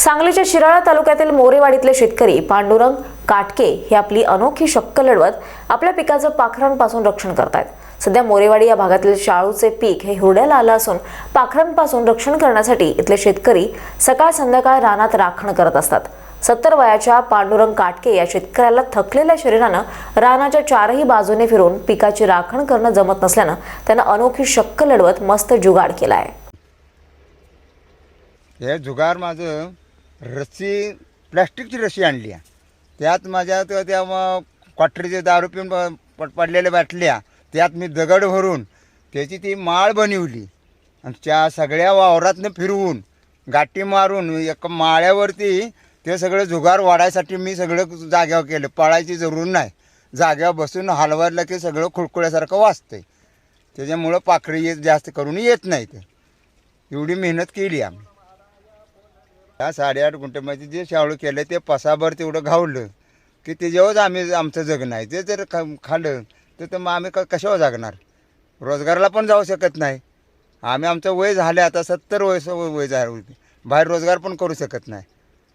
सांगलीच्या शिराळा तालुक्यातील मोरेवाडीतले शेतकरी पांडुरंग काटके हे आपली अनोखी शक्क लढवत आपल्या पिकाचं पाखरांपासून रक्षण करतायत. सध्या मोरेवाडी या भागातील शाळूचे पीक हे हुरड्याला आलं असून पाखरांपासून रक्षण करण्यासाठी इथले शेतकरी सकाळ संध्याकाळ रानात राखण करत असतात. सत्तर वयाच्या पांडुरंग काटके या शेतकऱ्याला थकलेल्या शरीरानं रानाच्या चारही बाजूने फिरून पिकाची राखण करणं जमत नसल्यानं त्यानं अनोखी शक्क लढवत मस्त जुगाड केला आहे हे जुगार माझं रस्सी प्लॅस्टिकची रस्सी आणली आहे. त्यात माझ्या त्या त्या मग क्वाटरीचे दारू पिऊन प- पडलेल्या बाटल्या त्यात मी दगड भरून त्याची ती माळ बनवली. आणि त्या सगळ्या वावरातनं फिरवून गाठी मारून एका माळ्यावरती ते सगळं जुगार वाढायसाठी मी सगळं जाग्यावर केलं. पळायची जरूर नाही. जाग्यावर बसून हलवायला की सगळं खुळखुळ्यासारखं वाचतंय त्याच्यामुळं पाखरी येत जास्त करून येत नाही ते. एवढी मेहनत केली आम्ही. त्या साडेआठ गुंठ्यामध्ये जे शाळू केलं ते पसाभर तेवढं घावलं. की त्याच्यावरच आम्ही आमचं जगणं आहे ते जर खा खाल्लं तर तर मग आम्ही क कशावर जागणार? रोजगाराला पण जाऊ शकत नाही. आम्ही आमचं वय झालं आता सत्तर वय वय झालं. बाहेर रोजगार पण करू शकत नाही.